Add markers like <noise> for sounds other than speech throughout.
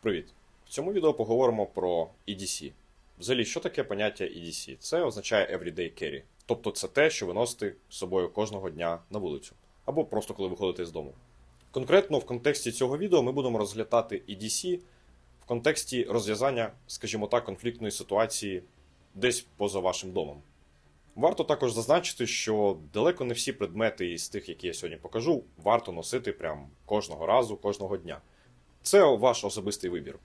Привіт! В цьому відео поговоримо про EDC. Взагалі, що таке поняття EDC? Це означає Everyday Carry. Тобто це те, що ви носите з собою кожного дня на вулицю, або просто коли виходите з дому. Конкретно в контексті цього відео ми будемо розглядати EDC в контексті розв'язання, скажімо так, конфліктної ситуації десь поза вашим домом. Варто також зазначити, що далеко не всі предмети із тих, які я сьогодні покажу, варто носити прям кожного разу, кожного дня. Це ваш особистий вибір.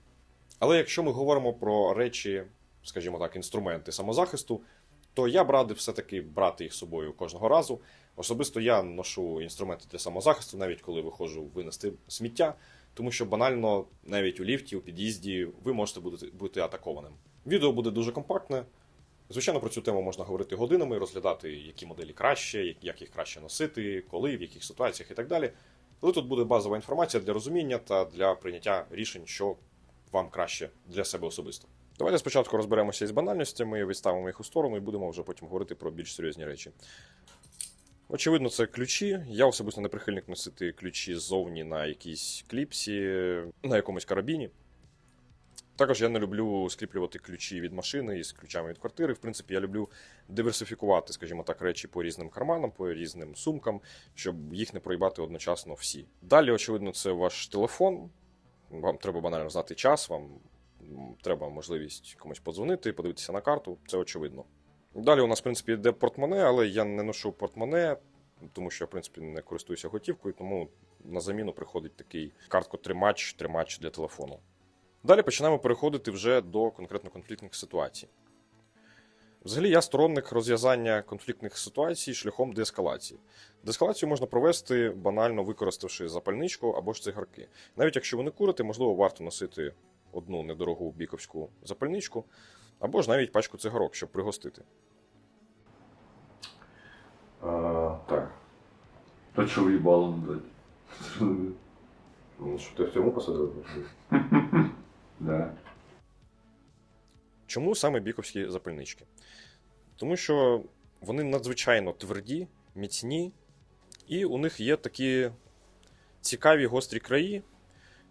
Але якщо ми говоримо про речі, скажімо так, інструменти самозахисту, то я б радив все-таки брати їх з собою кожного разу. Особисто я ношу інструменти для самозахисту, навіть коли виходжу винести сміття, тому що банально навіть у ліфті, у під'їзді ви можете бути, атакованим. Відео буде дуже компактне. Звичайно, про цю тему можна говорити годинами, розглядати, які моделі краще, як їх краще носити, коли, в яких ситуаціях і так далі. Але тут буде базова інформація для розуміння та для прийняття рішень, що вам краще для себе особисто. Давайте спочатку розберемося із банальностями, відставимо їх у сторону і будемо вже потім говорити про більш серйозні речі. Очевидно, це ключі. Я особисто не прихильник носити ключі ззовні на якійсь кліпсі, на якомусь карабіні. Також я не люблю скріплювати ключі від машини із ключами від квартири. В принципі, я люблю диверсифікувати, скажімо так, речі по різним карманам, по різним сумкам, щоб їх не проїбати одночасно всі. Далі, очевидно, це ваш телефон. Вам треба банально знати час, вам треба можливість комусь подзвонити, подивитися на карту, це очевидно. Далі у нас, в принципі, йде портмоне, але я не ношу портмоне, тому що я, в принципі, не користуюся готівкою, тому на заміну приходить такий картко-тримач, тримач для телефону. Далі починаємо переходити вже до конкретно конфліктних ситуацій. Взагалі, я сторонник розв'язання конфліктних ситуацій шляхом деескалації. Деескалацію можна провести банально використавши запальничку або ж цигарки. Навіть якщо ви не курите, можливо, варто носити одну недорогу біковську запальничку, або ж навіть пачку цигарок, щоб пригостити. А, так. То що в'їбало дати? Ну, Що ти в цьому посадив? <laughs> Да. Чому саме біковські запальнички? Тому що вони надзвичайно тверді, міцні, і у них є такі цікаві гострі краї,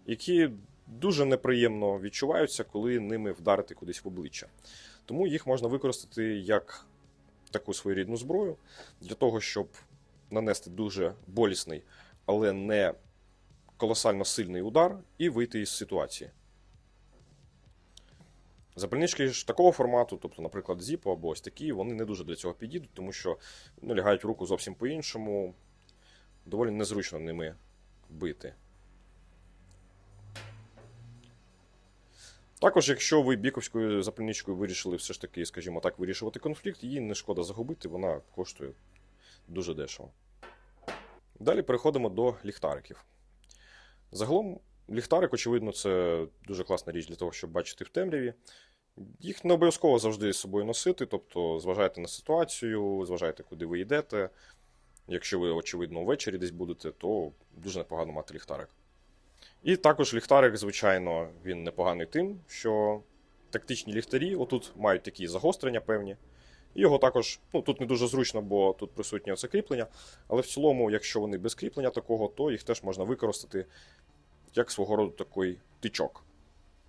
які дуже неприємно відчуваються, коли ними вдарити кудись в обличчя. Тому їх можна використати як таку своєрідну зброю для того, щоб нанести дуже болісний, але не колосально сильний удар і вийти із ситуації. Запальнички ж такого формату, тобто, наприклад, Zippo або ось такі, вони не дуже для цього підійдуть, тому що ну, лягають в руку зовсім по-іншому. Доволі незручно ними бити. Також, якщо ви біковською запальничкою вирішили все ж таки, скажімо так, вирішувати конфлікт, її не шкода загубити, вона коштує дуже дешево. Далі переходимо до ліхтариків. Загалом, ліхтарик, очевидно, це дуже класна річ для того, щоб бачити в темряві. Їх не обов'язково завжди з собою носити, тобто зважайте на ситуацію, зважайте, куди ви йдете. Якщо ви, очевидно, ввечері десь будете, то дуже непогано мати ліхтарик. І також ліхтарик, звичайно, він непоганий тим, що тактичні ліхтарі отут мають такі загострення певні. Його також, ну тут не дуже зручно, бо тут присутнє оце кріплення. Але в цілому, якщо вони без кріплення такого, то їх теж можна використати як свого роду такий тичок.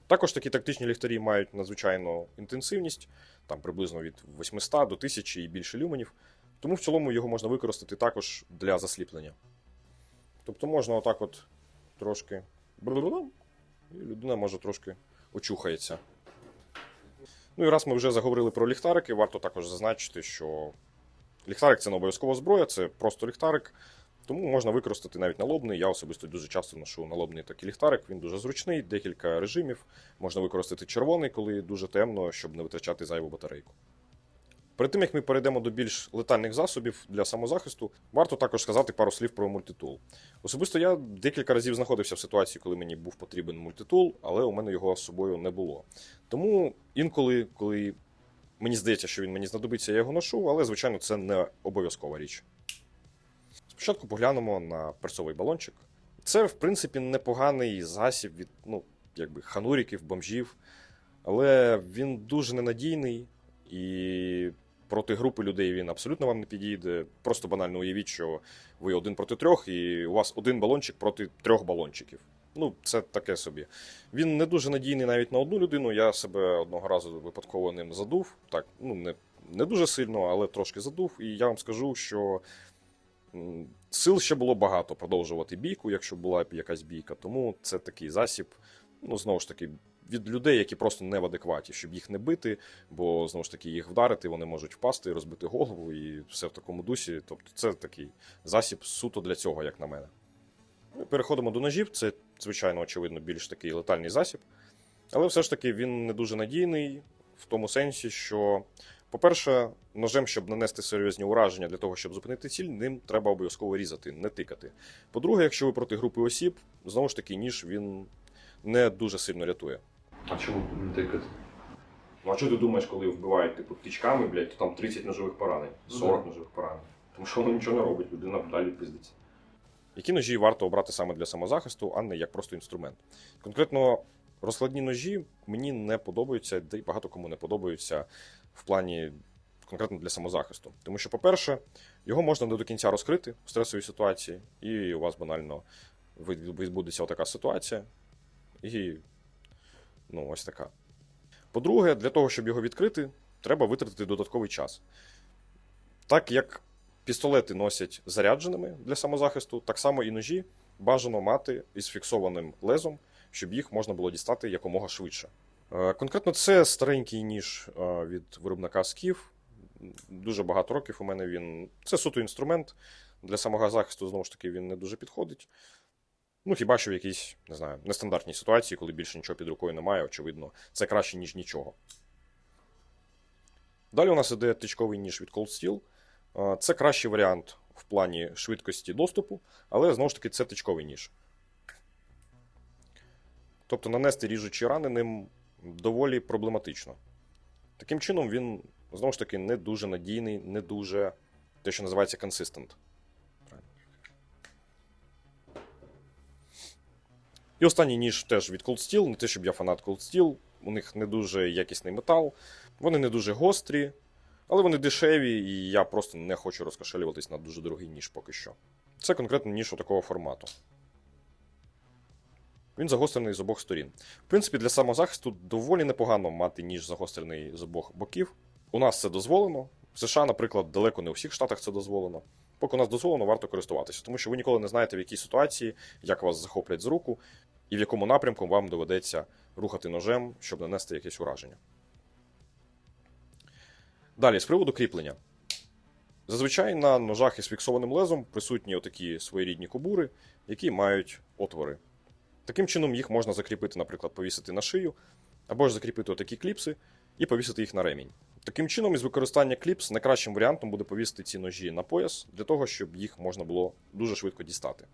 Також такі тактичні ліхтарі мають надзвичайну інтенсивність, там приблизно від 800 до 1000 і більше люменів. Тому в цілому його можна використати також для засліплення. Тобто можна отак от трошки. І людина може трошки очухається. Ну і раз ми вже заговорили про ліхтарики, варто також зазначити, що ліхтарик це не обов'язкова зброя, це просто ліхтарик. Тому можна використати навіть налобний. Я особисто дуже часто ношу налобний такий ліхтарик. Він дуже зручний, декілька режимів. Можна використати червоний, коли дуже темно, щоб не витрачати зайву батарейку. Перед тим як ми перейдемо до більш летальних засобів для самозахисту, варто також сказати пару слів про мультитул. Особисто я декілька разів знаходився в ситуації, коли мені був потрібен мультитул, але у мене його з собою не було. Тому інколи, коли мені здається, що він мені знадобиться, я його ношу, але звичайно це не обов'язкова річ. Спочатку поглянемо на перцовий балончик. Це, в принципі, непоганий засіб від ну, якби, хануріків, бомжів, але він дуже ненадійний і проти групи людей він абсолютно вам не підійде. Просто банально уявіть, що ви один проти трьох, і у вас один балончик проти трьох балончиків. Ну, це таке собі. Він не дуже надійний навіть на одну людину. Я себе одного разу випадково ним задув. Так, ну не, не дуже сильно, але трошки задув. І я вам скажу, що сил ще було багато продовжувати бійку, якщо була якась бійка. Тому це такий засіб, ну, знову ж таки, від людей, які просто не в адекваті, щоб їх не бити, бо знову ж таки їх вдарити, вони можуть впасти, розбити голову і все в такому дусі. Тобто, це такий засіб суто для цього, як на мене. Переходимо до ножів. Це, звичайно, очевидно, більш такий летальний засіб. Але все ж таки він не дуже надійний в тому сенсі, що, по-перше, ножем, щоб нанести серйозні ураження для того, щоб зупинити ціль, ним треба обов'язково різати, не тикати. По-друге, якщо ви проти групи осіб, знову ж таки, ніж він не дуже сильно рятує. А чому не тикати? Ну а що ти думаєш, коли вбивають типу тичками, блядь, то там 30 ножових поранень, Ну 40 да. ножових поранень. Тому що воно нічого не робить, людина далі пиздиться. Які ножі варто обрати саме для самозахисту, а не як просто інструмент? Конкретно розкладні ножі мені не подобаються, де й багато кому не подобаються в плані конкретно для самозахисту. Тому що, по-перше, його можна не до кінця розкрити в стресовій ситуації, і у вас банально відбудеться отака ситуація. І ну, ось така. По-друге, для того, щоб його відкрити, треба витратити додатковий час. Так як пістолети носять зарядженими для самозахисту, так само і ножі бажано мати із фіксованим лезом, щоб їх можна було дістати якомога швидше. Е, Конкретно це старенький ніж е, від виробника Скіф. Дуже багато років у мене він. Це суто інструмент. Для самого захисту, знову ж таки, він не дуже підходить. Ну, хіба що в якійсь, не знаю, нестандартній ситуації, коли більше нічого під рукою немає, очевидно, це краще, ніж нічого. Далі у нас іде тичковий ніж від Cold Steel. Е, Це кращий варіант в плані швидкості доступу, але знову ж таки це тичковий ніж. Тобто нанести ріжучі рани ним доволі проблематично. Таким чином, він знову ж таки не дуже надійний, не дуже те, що називається consistent. І останній ніж теж від Cold Steel. Не те, щоб я фанат Cold Steel. У них не дуже якісний метал, вони не дуже гострі, але вони дешеві, і я просто не хочу розкошелюватись на дуже дорогий ніж поки що. Це конкретно ніж такого формату. Він загострений з обох сторін. В принципі, для самозахисту доволі непогано мати ніж загострений з обох боків. У нас це дозволено. В США, наприклад, далеко не у всіх штатах це дозволено. Поки у нас дозволено, варто користуватися, тому що ви ніколи не знаєте, в якій ситуації, як вас захоплять з руку, і в якому напрямку вам доведеться рухати ножем, щоб нанести якесь ураження. Далі, з приводу кріплення. Зазвичай на ножах із фіксованим лезом присутні отакі своєрідні кобури, які мають отвори. Таким чином їх можна закріпити, наприклад, повісити на шию, або ж закріпити отакі кліпси і повісити їх на ремінь. Таким чином, із використання кліпс найкращим варіантом буде повісити ці ножі на пояс для того, щоб їх можна було дуже швидко дістати.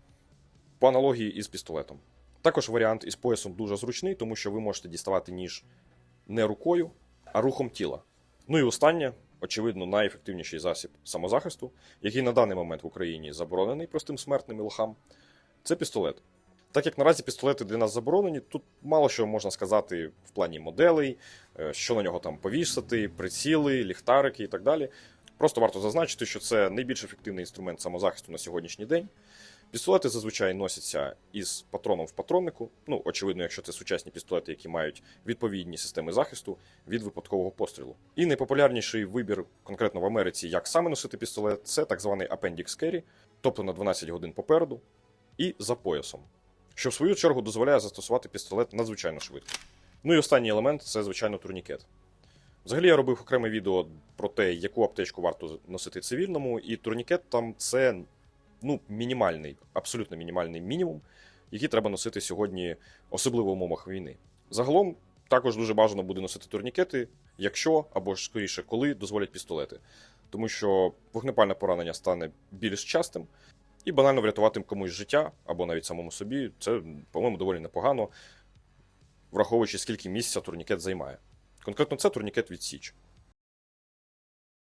По аналогії із пістолетом. Також варіант із поясом дуже зручний, тому що ви можете діставати ніж не рукою, а рухом тіла. Ну і останнє, очевидно, найефективніший засіб самозахисту, який на даний момент в Україні заборонений простим смертним і лохам, це пістолет. Так як наразі пістолети для нас заборонені, тут мало що можна сказати в плані моделей, е, що на нього там повісити, приціли, ліхтарики і так далі. Просто варто зазначити, що це найбільш ефективний інструмент самозахисту на сьогоднішній день. Пістолети зазвичай носяться із патроном в патроннику. Ну, очевидно, якщо це сучасні пістолети, які мають відповідні системи захисту від випадкового пострілу. І найпопулярніший вибір конкретно в Америці, як саме носити пістолет, це так званий Appendix Carry, тобто на 12 годин попереду і за поясом, що в свою чергу дозволяє застосувати пістолет надзвичайно швидко. Ну і останній елемент це, звичайно, турнікет. Взагалі я робив окреме відео про те, яку аптечку варто носити цивільному, і турнікет там це ну, мінімальний, абсолютно мінімальний мінімум, який треба носити сьогодні, особливо в умовах війни. Загалом також дуже бажано буде носити турнікети, якщо або ж скоріше, коли дозволять пістолети. Тому що вогнепальне поранення стане більш частим, і банально врятувати комусь життя або навіть самому собі, це, по-моєму, доволі непогано, враховуючи, скільки місяця турнікет займає. Конкретно це турнікет від Січ.